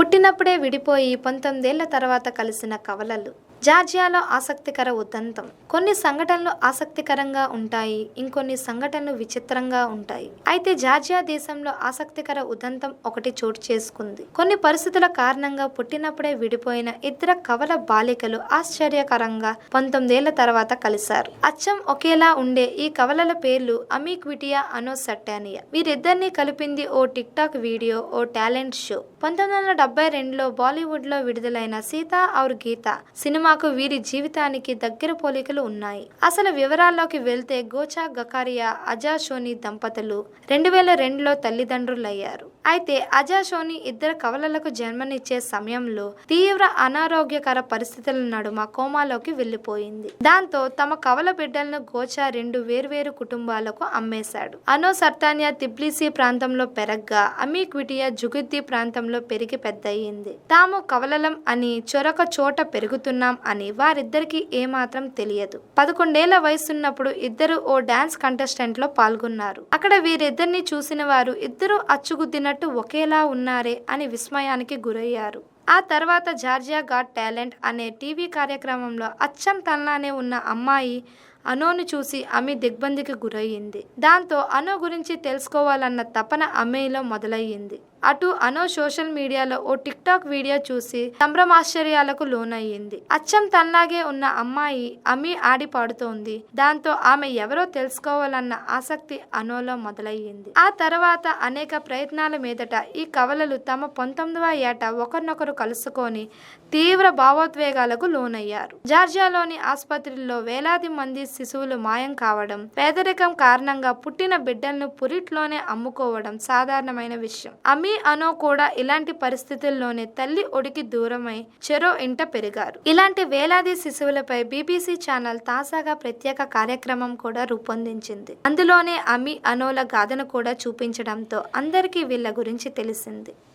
పుట్టినప్పుడే విడిపోయి పంతొమ్మిదేళ్ళ తర్వాత కలిసిన కవలలు. జార్జియాలో ఆసక్తికర ఉదంతం. కొన్ని సంఘటనలు ఆసక్తికరంగా ఉంటాయి ఇంకొన్ని సంఘటనలు విచిత్రంగా ఉంటాయి. అయితే జార్జియా దేశంలో ఆసక్తికర ఉదంతం ఒకటి చోటు చేసుకుంది. కొన్ని పరిస్థితుల కారణంగా పుట్టినప్పుడే విడిపోయిన ఇద్దరు కవల బాలికలు ఆశ్చర్యకరంగా పంతొమ్మిదేళ్ళ తర్వాత కలిశారు. అచ్చం ఒకేలా ఉండే ఈ కవలల పేర్లు అమీక్విటియా అనో సట్టానియా వీరిద్దరిని కలిపింది ఓ టిక్ టాక్ వీడియో ఓ టాలెంట్ షో. పంతొమ్మిది వందల డెబ్బై రెండులో బాలీవుడ్లో విడుదలైన సీత ఔర్ గీత సినిమా మాకు వీరి జీవితానికి దగ్గర పోలికలు ఉన్నాయి. అసలు వివరాల్లోకి వెళ్తే గోచా గకారియా అజా షోని దంపతులు రెండు వేల రెండులో తల్లిదండ్రులయ్యారు. అయితే అజా షోని ఇద్దరు కవలలకు జన్మనిచ్చే సమయంలో తీవ్ర అనారోగ్యకర పరిస్థితుల నడుమ కోమాలోకి వెళ్ళిపోయింది దాంతో తమ కవల బిడ్డలను గోచా రెండు వేర్వేరు కుటుంబాలకు అమ్మేశాడు. అనో సర్తానియా తిబ్లీసీ ప్రాంతంలో పెరగ్గా అమీక్విటియా జుగుద్ది ప్రాంతంలో పెరిగి పెద్దయింది తాము కవలలం అని చొరక చోట పెరుగుతున్నాం అని వారిద్దరికి ఏమాత్రం తెలియదు. పదకొండేళ్ళ వయసున్నప్పుడు ఇద్దరు ఓ డాన్స్ కంటెస్టెంట్లో పాల్గొన్నారు. అక్కడ వీరిద్దరిని చూసిన వారు ఇద్దరు అచ్చుగుద్దినట్టు ఒకేలా ఉన్నారే అని విస్మయానికి గురయ్యారు. ఆ తర్వాత జార్జియా గాడ్ టాలెంట్ అనే టీవీ కార్యక్రమంలో అచ్చం తనలానే ఉన్న అమ్మాయి అనోను చూసి అమి దిగ్బందికి గురయ్యింది. దాంతో అనో గురించి తెలుసుకోవాలన్న తపన అమ్మేలో మొదలయ్యింది. అటు అనో సోషల్ మీడియాలో ఓ టిక్ టాక్ వీడియో చూసి సంభ్రమాశ్చర్యాలకు లోనయ్యింది. అచ్చం తనలాగే ఉన్న అమ్మాయి అమి ఆడి పాడుతోంది దాంతో ఆమె ఎవరో తెలుసుకోవాలన్న ఆసక్తి అనోలో మొదలయ్యింది. ఆ తర్వాత అనేక ప్రయత్నాల మీదట ఈ కవలలు తమ పంతొమ్మిదవ ఏట ఒకరినొకరు కలుసుకొని తీవ్ర భావోద్వేగాలకు లోనయ్యారు. జార్జియాలోని ఆసుపత్రిలో వేలాది మంది శిశువులు మాయం కావడం పేదరికం కారణంగా పుట్టిన బిడ్డలను పురిట్లోనే అమ్ముకోవడం సాధారణమైన విషయం. అమీ అనో కూడా ఇలాంటి పరిస్థితుల్లోనే తల్లి ఒడికి దూరమై చెరో ఇంట పెరిగారు. ఇలాంటి వేలాది శిశువులపై బీబీసీ ఛానల్ తాజాగా ప్రత్యేక కార్యక్రమం కూడా రూపొందించింది. అందులోనే అమీ అనోల గాథను కూడా చూపించడంతో అందరికీ వీళ్ళ గురించి తెలిసింది.